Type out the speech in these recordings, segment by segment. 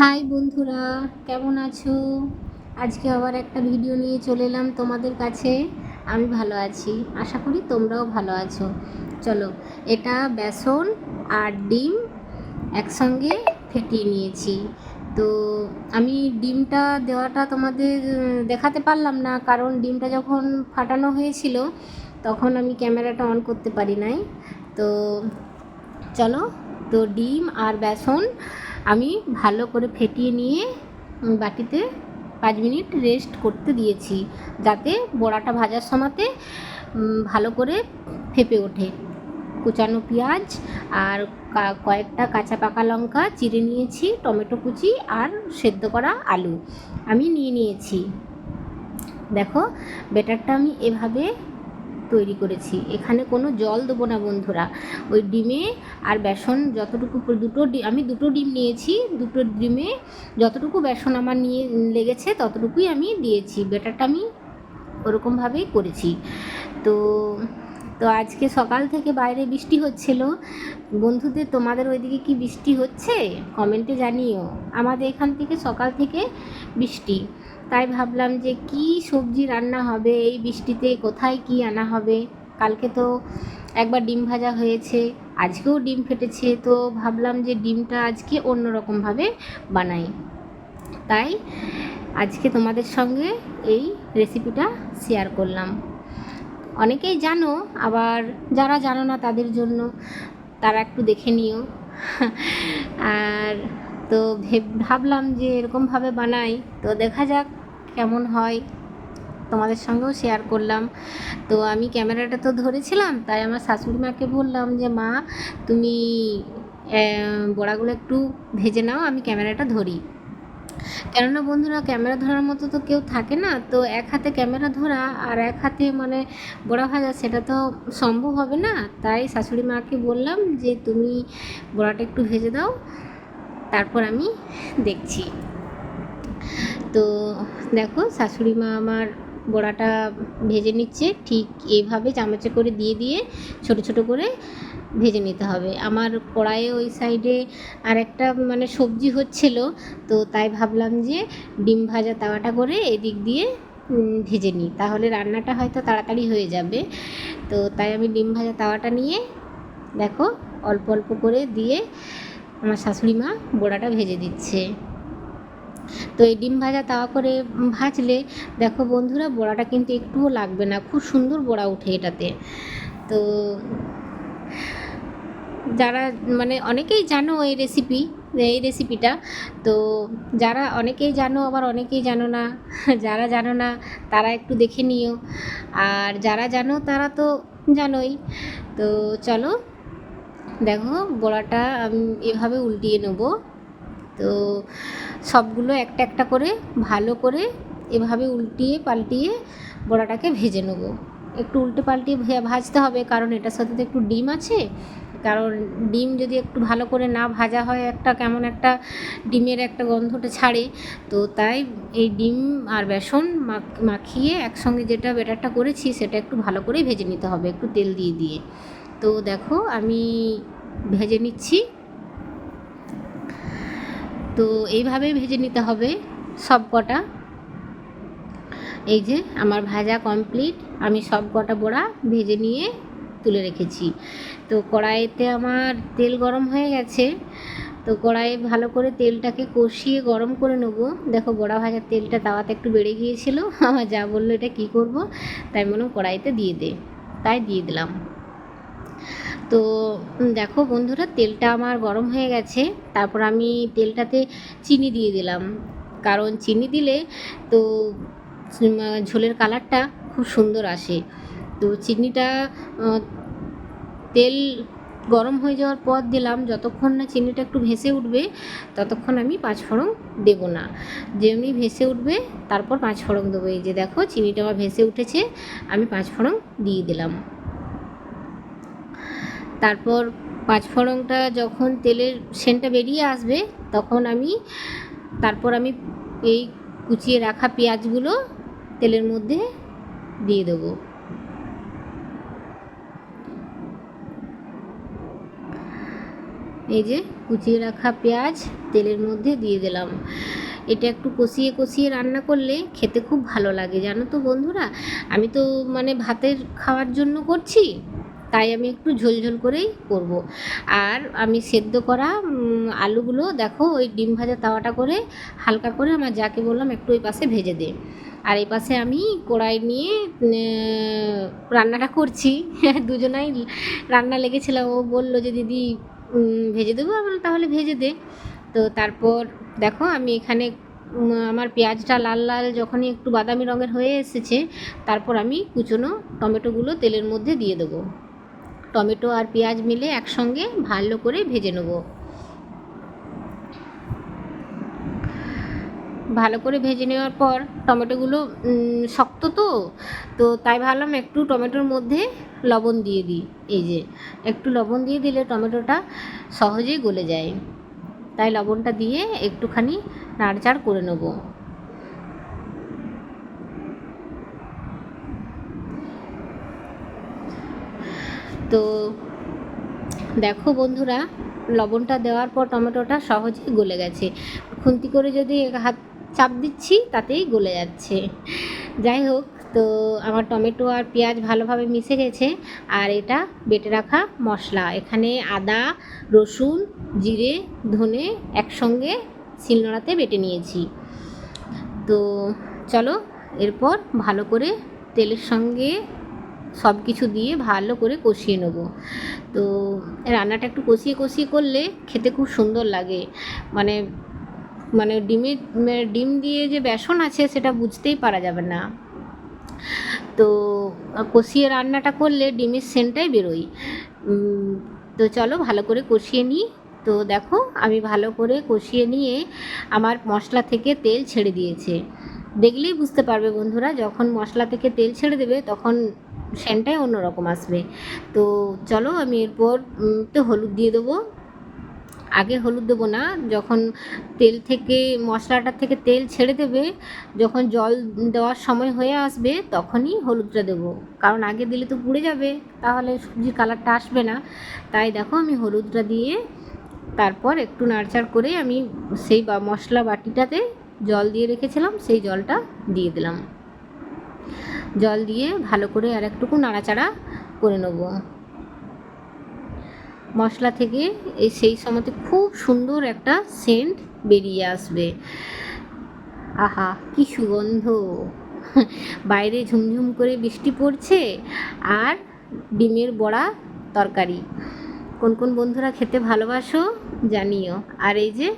High বন্ধুরা, কেমন আছো? আজকে আবার একটা ভিডিও নিয়ে চলে এলাম তোমাদের কাছে। আমি ভালো আছি, আশা করি তোমরাও ভালো আছো। চলো, এটা বেসন আর ডিম একসঙ্গে ফেটিয়ে নিয়েছি। তো আমি ডিমটা দেওয়াটা তোমাদের দেখাতে পারলাম না, কারণ ডিমটা যখন ফাটানো হয়েছিল, তখন আমি ক্যামেরাটা অন করতে পারি নাই। তো চলো, তো ডিম আর বেসন আমি ভালো করে ফেটিয়ে নিয়ে বাটিতে পাঁচ মিনিট রেস্ট করতে দিয়েছি, যাতে বড়াটা ভাজার সময়তে ভালো করে ফেপে ওঠে। কুচানো পেঁয়াজ আর কয়েকটা কাঁচা পাকা লঙ্কা চিড়ে নিয়েছি, টমেটো কুচি আর সেদ্ধ করা আলু। আমি নিয়ে নিয়েছি। দেখো বেটারটা আমি এভাবে তৈরি করেছি। এখানে কোনো জল দেবো না বন্ধুরা। ওই ডিমে আর বেসন যতটুকু দুটো আমি দুটো ডিম নিয়েছি। দুটো ডিমে যতটুকু বেসন আমার নিয়ে লেগেছে ততটুকুই আমি দিয়েছি। বেটারটা আমি ওরকমভাবেই করেছি। তো তো আজকে সকাল থেকে বাইরে বৃষ্টি হচ্ছিল। বন্ধুদের, তোমাদের ওইদিকে কি বৃষ্টি হচ্ছে? কমেন্টে জানিও। আমাদের এখান থেকে সকাল থেকে বৃষ্টি। তাই ভাবলাম যে কি সবজি রান্না হবে, এই বৃষ্টিতে কোথায় কি আনা হবে? কালকে তো একবার ডিম ভাজা হয়েছে, আজকেও ডিম ফেটেছে, তো ভাবলাম যে ডিমটা আজকে অন্যরকমভাবে বানাই। তাই আজকে তোমাদের সঙ্গে এই রেসিপিটা শেয়ার করলাম। অনেকেই জানো, আবার যারা জানো না তাদের জন্য, তারা একটু দেখে নিও। আর তো ভেব- ভাবলাম যে এরকমভাবে বানাই। তো দেখা যাক কেমন হয়। তোমাদের সঙ্গেও শেয়ার করলাম। তো আমি ক্যামেরাটা তো ধরেছিলাম, তাই আমার শাশুড়ি মাকে বললাম যে, মা, তুমি বড়াগুলো একটু ভেজে নাও, আমি ক্যামেরাটা ধরি। কেননা বন্ধুরা, ক্যামেরা ধরার মতো তো কেউ থাকে না। তো এক হাতে ক্যামেরা ধরা আর এক হাতে মানে বড়া ভাজা, সেটা তো সম্ভব হবে না। তাই শাশুড়ি মাকে বললাম যে, তুমি বড়াটা একটু ভেজে দাও। তারপর আমি দেখছি। তো দেখো, শাশুড়ি মা আমার বড়াটা ভেজে নিচ্ছে, ঠিক এইভাবে চামচে করে দিয়ে দিয়ে ছোট ছোট করে ভেজে নিতে হবে। আমার কড়াইয়ে ওই সাইডে আর একটা মানে সবজি হচ্ছিল, তো তাই ভাবলাম যে ডিম ভাজা তাওয়াটা করে এদিক দিয়ে ভেজে নিই। তাহলে রান্নাটা হয়তো তাড়াতাড়ি হয়ে যাবে। তো তাই আমি ডিম ভাজা তাওয়াটা নিয়ে, দেখো, অল্প অল্প করে দিয়ে আমার শাশুড়ি মা বড়াটা ভেজে দিচ্ছে। তো এই ডিম ভাজা তাওয়া করে ভাজলে, দেখো বন্ধুরা বড়াটা কিন্তু একটুও লাগবে না, খুব সুন্দর বড়া ওঠে এটাতে। তো যারা মানে অনেকেই জানো এই রেসিপি এই রেসিপিটা তো যারা অনেকেই জানো, আবার অনেকেই জানো না, যারা জানো না, তারা একটু দেখে নিও। আর যারা জানো, তারা তো জানোই। তো চলো দেখো বড়াটা আমি এভাবে উল্টিয়ে নেব। তো সবগুলো একটা একটা করে ভালো করে এভাবে উল্টিয়ে পাল্টিয়ে বড়াটাকে ভেজে নেব। একটু উল্টে পাল্টিয়ে ভাজতে হবে, কারণ এটার সাথে তো একটু ডিম আছে। কারণ ডিম যদি একটু ভালো করে না ভাজা হয়, একটা কেমন একটা ডিমের একটা গন্ধটা ছাড়ে। তো তাই এই ডিম আর বেসন মাখ- মাখিয়ে একসঙ্গে যেটা বেটারটা করেছি, সেটা একটু ভালো করেই ভেজে নিতে হবে, একটু তেল দিয়ে দিয়ে। তো দেখো, আমি ভেজে নিচ্ছি। তো এইভাবেই ভেজে নিতে হবে সব কটা। এই যে আমার ভাজা কমপ্লিট আমি সব কটা বড়া ভেজে নিয়ে তুলে রেখেছি। তো কড়াইতে আমার তেল গরম হয়ে গেছে। তো কড়াইয়ে ভালো করে তেলটাকে কষিয়ে গরম করে নেব। দেখো বড়া ভাজার তেলটা তাওয়াতে একটু বেড়ে গিয়েছিল। আমার যা বলল এটা কী করব, তাই মনে কড়াইতে দিয়ে দে। তাই দিয়ে দিলাম। তো দেখো বন্ধুরা, তেলটা আমার গরম হয়ে গেছে। তারপর আমি তেলটাতে চিনি দিয়ে দিলাম। কারণ চিনি দিলে তো ঝোলের কালারটা খুব সুন্দর আসে। তো চিনিটা তেল গরম হয়ে যাওয়ার পর দিলাম। যতক্ষণ না চিনিটা একটু ভেসে উঠবে, ততক্ষণ আমি পাঁচফোড়ন দেবো না। যেমনি ভেসে উঠবে, তারপর পাঁচফোড়ন দেবো। এই যে দেখো, চিনিটা আমার ভেসে উঠেছে, আমি পাঁচফোড়ন দিয়ে দিলাম। তারপর পাঁচফোড়নটা যখন তেলের সেন্টটা বেরিয়ে আসবে, তখন আমি, তারপর আমি এই কুচিয়ে রাখা পেঁয়াজগুলো তেলের মধ্যে দিয়ে দেবো। এই যে কুচিয়ে রাখা পেঁয়াজ তেলের মধ্যে দিয়ে দিলাম। এটা একটু কষিয়ে কষিয়ে রান্না করলে খেতে খুব ভালো লাগে, জানো তো বন্ধুরা? আমি তো মানে ভাতের খাওয়ার জন্য করছি। তাই আমি একটু ঝোলঝোল করেই করব। আর আমি সেদ্ধ করা আলুগুলো দেখো, ওই ডিম ভাজা তাওয়াটা করে হালকা করে আমার যাকে বললাম একটু ওই পাশে ভেজে দে। আর এই পাশে আমি কড়াই নিয়ে রান্নাটা করছি। দুজনাই রান্না লেগেছিলাম ও বলল যে, দিদি ভেজে দেবো? আমি তাহলে ভেজে দে। তো তারপর দেখো, আমি এখানে আমার পেঁয়াজটা লাল লাল যখনই একটু বাদামি রঙের হয়ে এসেছে, তারপর আমি কুচনো টমেটোগুলো তেলের মধ্যে দিয়ে দেবো। টমেটো আর পেঁয়াজ মিলে একসঙ্গে ভালো করে ভেজে নেব। ভালো করে ভেজে নেওয়ার পর টমেটোগুলো শক্ত তো তো তাই ভাবলাম একটু টমেটোর মধ্যে লবণ দিয়ে দিই। এই যে, একটু লবণ দিয়ে দিলে টমেটোটা সহজেই গলে যায়। তাই লবণটা দিয়ে একটুখানি নাড়চাড় করে নেব। তো দেখো বন্ধুরা, লবণটা দেওয়ার পর টমেটোটা সহজেই গলে গেছে। খুন্তি করে যদি হাত চাপ দিচ্ছি, তাতেই গলে যাচ্ছে। যাই হোক, তো আমার টমেটো আর পেঁয়াজ ভালোভাবে মিশে গেছে। আর এটা বেটে রাখা মশলা। এখানে আদা, রসুন, জিরে, ধনে একসঙ্গে শিলনোড়াতে বেটে নিয়েছি। তো চলো, এরপর ভালো করে তেলের সঙ্গে সব কিছু দিয়ে ভালো করে কষিয়ে নেব। তো রান্নাটা একটু কষিয়ে কষিয়ে করলে খেতে খুব সুন্দর লাগে। মানে মানে ডিমের মানে ডিম দিয়ে যে বেসন আছে সেটা বুঝতেই পারা যাবে না। তো কষিয়ে রান্নাটা করলে ডিমের সেন্টটাই বেরোয়। তো চলো ভালো করে কষিয়ে নিই। তো দেখো আমি ভালো করে কষিয়ে নিয়ে আমার মশলা থেকে তেল ছেড়ে দিয়েছে। দেখলেই বুঝতে পারবে বন্ধুরা, যখন মশলা থেকে তেল ছেড়ে দেবে তখন সেন্টটাই অন্যরকম আসবে। তো চলো আমি এরপর তো হলুদ দিয়ে দেবো। আগে হলুদ দেবো না, যখন তেল থেকে, মশলাটার থেকে তেল ছেড়ে দেবে, যখন জল দেওয়ার সময় হয়ে আসবে, তখনই হলুদটা দেবো। কারণ আগে দিলে তো পুড়ে যাবে, তাহলে সবজির কালারটা আসবে না। তাই দেখো আমি হলুদটা দিয়ে, তারপর একটু নাড়চাড় করে আমি সেই মশলা বাটিটাতে জল দিয়ে রেখেছিলাম, সেই জলটা দিয়ে দিলাম। জল দিয়ে ভালো করে আর একটুকু নাড়াচাড়া করে নেব। মশলা থেকে এই সেই সময়তে খুব সুন্দর একটা সেন্ট বেরিয়ে আসবে। আহা, কি সুগন্ধ! বাইরে ঝুমঝুম করে বৃষ্টি পড়ছে আর ডিমের বড়া তরকারি। কোন কোন বন্ধুরা খেতে ভালোবাসো জানিও। আর এই যে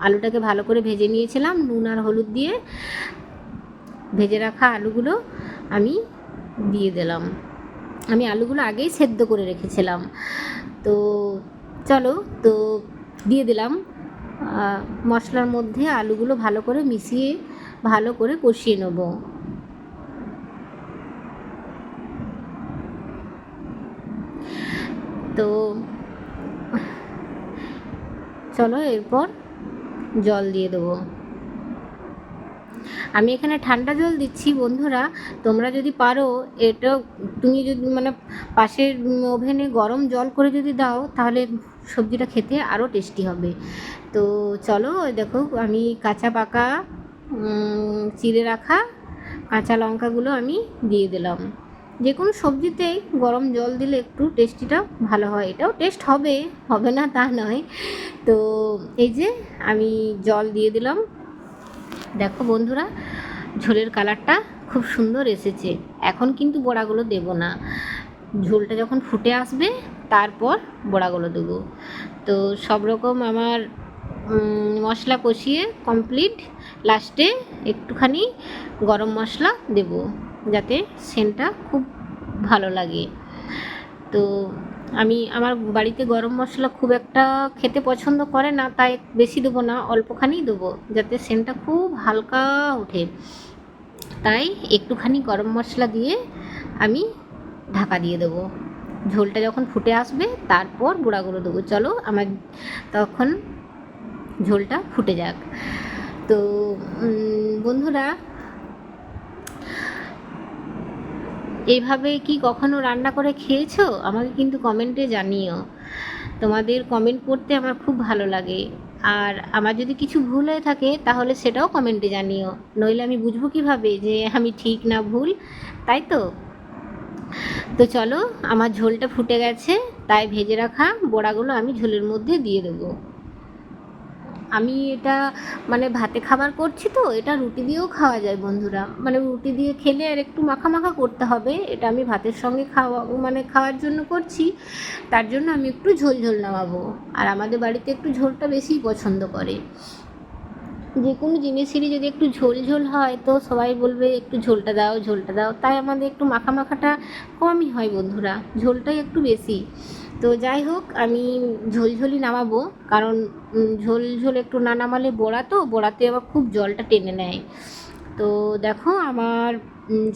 আলুটাকে ভালো করে ভেজে নিয়েছিলাম, নুন আর হলুদ দিয়ে ভেজে রাখা আলুগুলো আমি দিয়ে দিলাম। আমি আলুগুলো আগেই সেদ্ধ করে রেখেছিলাম। তো চলো, তো দিয়ে দিলাম। মশলার মধ্যে আলুগুলো ভালো করে মিশিয়ে ভালো করে কষিয়ে নেব। তো চলো, এরপর জল দিয়ে দেবো। আমি এখানে ঠান্ডা জল দিচ্ছি, বন্ধুরা। তোমরা যদি পারো, এটা তুমি যদি মানে পাশের ওভেনে গরম জল করে যদি দাও, তাহলে সবজিটা খেতে আরও টেস্টি হবে। তো চলো, দেখো, আমি কাঁচা পাকা চিড়ে রাখা কাঁচা লঙ্কাগুলো আমি দিয়ে দিলাম। যে কোনো সবজিতেই গরম জল দিলে একটু টেস্টিটা ভালো হয়। এটাও টেস্ট হবে হবে না তা নয়। তো এই যে আমি জল দিয়ে দিলাম। দেখো বন্ধুরা, ঝোলের কালারটা খুব সুন্দর এসেছে। এখন কিন্তু বড়াগুলো দেব না। ঝোলটা যখন ফুটে আসবে, তারপর বড়াগুলো দেবো। তো সব রকম আমার মশলা কষিয়ে কমপ্লিট লাস্টে একটুখানি গরম মশলা দেব, যাতে সেন্টটা খুব ভালো লাগে। তো আমি আমার বাড়িতে গরম মশলা খুব একটা খেতে পছন্দ করে না, তাই বেশি দেবো না, অল্পখানি দেবো, যাতে সেন্টটা খুব হালকা ওঠে। তাই একটুখানি গরম মশলা দিয়ে আমি ঢাকা দিয়ে দেবো। ঝোলটা যখন ফুটে আসবে, তারপর গুঁড়াগুলো দেবো। চলো আমার তখন ঝোলটা ফুটে যাক। তো বন্ধুরা এইভাবে কি কখনো রান্না করে খেয়েছো? আমাকে কিন্তু কমেন্টে জানিও। তোমাদের কমেন্ট পড়তে আমার খুব ভালো লাগে। আর আমার যদি কিছু ভুল হয়ে থাকে, তাহলে সেটাও কমেন্টে জানিও। নইলে আমি বুঝব কীভাবে যে আমি ঠিক না ভুল, তাই তো? তো চলো, আমার ঝোলটা ফুটে গেছে, তাই ভেজে রাখা বড়াগুলো আমি ঝোলের মধ্যে দিয়ে দেবো। আমি এটা মানে ভাতে খাবার করছি তো, এটা রুটি দিয়েও খাওয়া যায় বন্ধুরা। মানে রুটি দিয়ে খেলে আর একটু মাখা মাখা করতে হবে, এটা আমি ভাতের সঙ্গে খাওয়া মানে খাওয়ার জন্য করছি। তার জন্য আমি একটু ঝোল ঝোল নামাবো। আর আমাদের বাড়িতে একটু ঝোলটা বেশিই পছন্দ করে। যে কোনো জিনিসেরই যদি একটু ঝোল ঝোল হয়, তো সবাই বলবে একটু ঝোলটা দাও ঝোলটা দাও। তাই আমাদের একটু মাখা মাখাটা কমই হয় বন্ধুরা, ঝোলটাই একটু বেশি। তো যাই হোক, আমি ঝোলঝোলই নামাবো, কারণ ঝোল ঝোল একটু না নামালে বড়া তো, বড়াতে আবার খুব জলটা টেনে নেয়। তো দেখো, আমার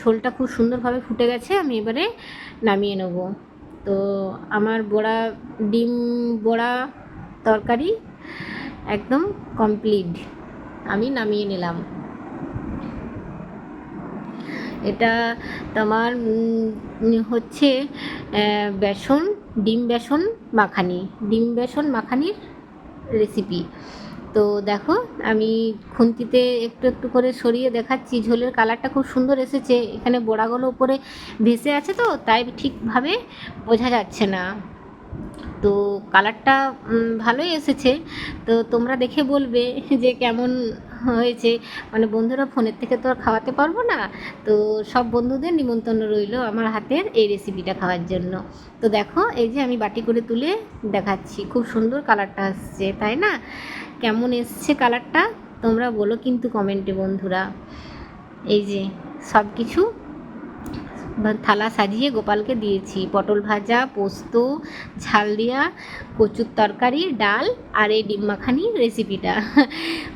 ঝোলটা খুব সুন্দরভাবে ফুটে গেছে, আমি এবারে নামিয়ে নেব। তো আমার বড়া, ডিম বড়া তরকারি একদম কমপ্লিট, আমি নামিয়ে নিলাম। এটা তোমার হচ্ছে বেসন ডিম বেসন মাখানি, ডিম বেসন মাখানির রেসিপি তো দেখো, আমি খুন্তিতে একটু একটু করে সরিয়ে দেখাচ্ছি, ঝোলের কালারটা খুব সুন্দর এসেছে। এখানে বড়াগুলো উপরে ভেসে আছে তো, তাই ঠিকভাবে বোঝা যাচ্ছে না। তো কালারটা ভালোই এসেছে। তো তোমরা দেখে বলবে যে কেমন হয়েছে মানে বন্ধুরা ফোনের থেকে তো আর খাওয়াতে পারব না। তো সব বন্ধুদের নিমন্ত্রণ রইল আমার হাতের এই রেসিপিটা খাওয়ার জন্য। তো দেখো, এই যে আমি বাটি করে তুলে দেখাচ্ছি। খুব সুন্দর কালারটা আসছে, তাই না? কেমন এসছে কালারটা তোমরা বলো কিন্তু কমেন্টে বন্ধুরা। এই যে সব কিছু থালা সাজিয়ে গোপালকে দিয়েছি। পটল ভাজা, পোস্ত, ঝাল দিয়া, কচুর তরকারি, ডাল আর এই ডিম মাখানি রেসিপিটা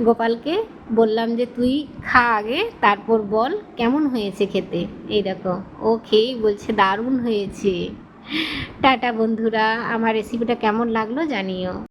গোপালকে বললাম যে, তুই খা আগে, তারপর বল কেমন হয়েছে খেতে? এই দেখো, ও খেয়েই বলছে, দারুণ হয়েছে। টাটা বন্ধুরা, আমার রেসিপিটা কেমন লাগল জানিও।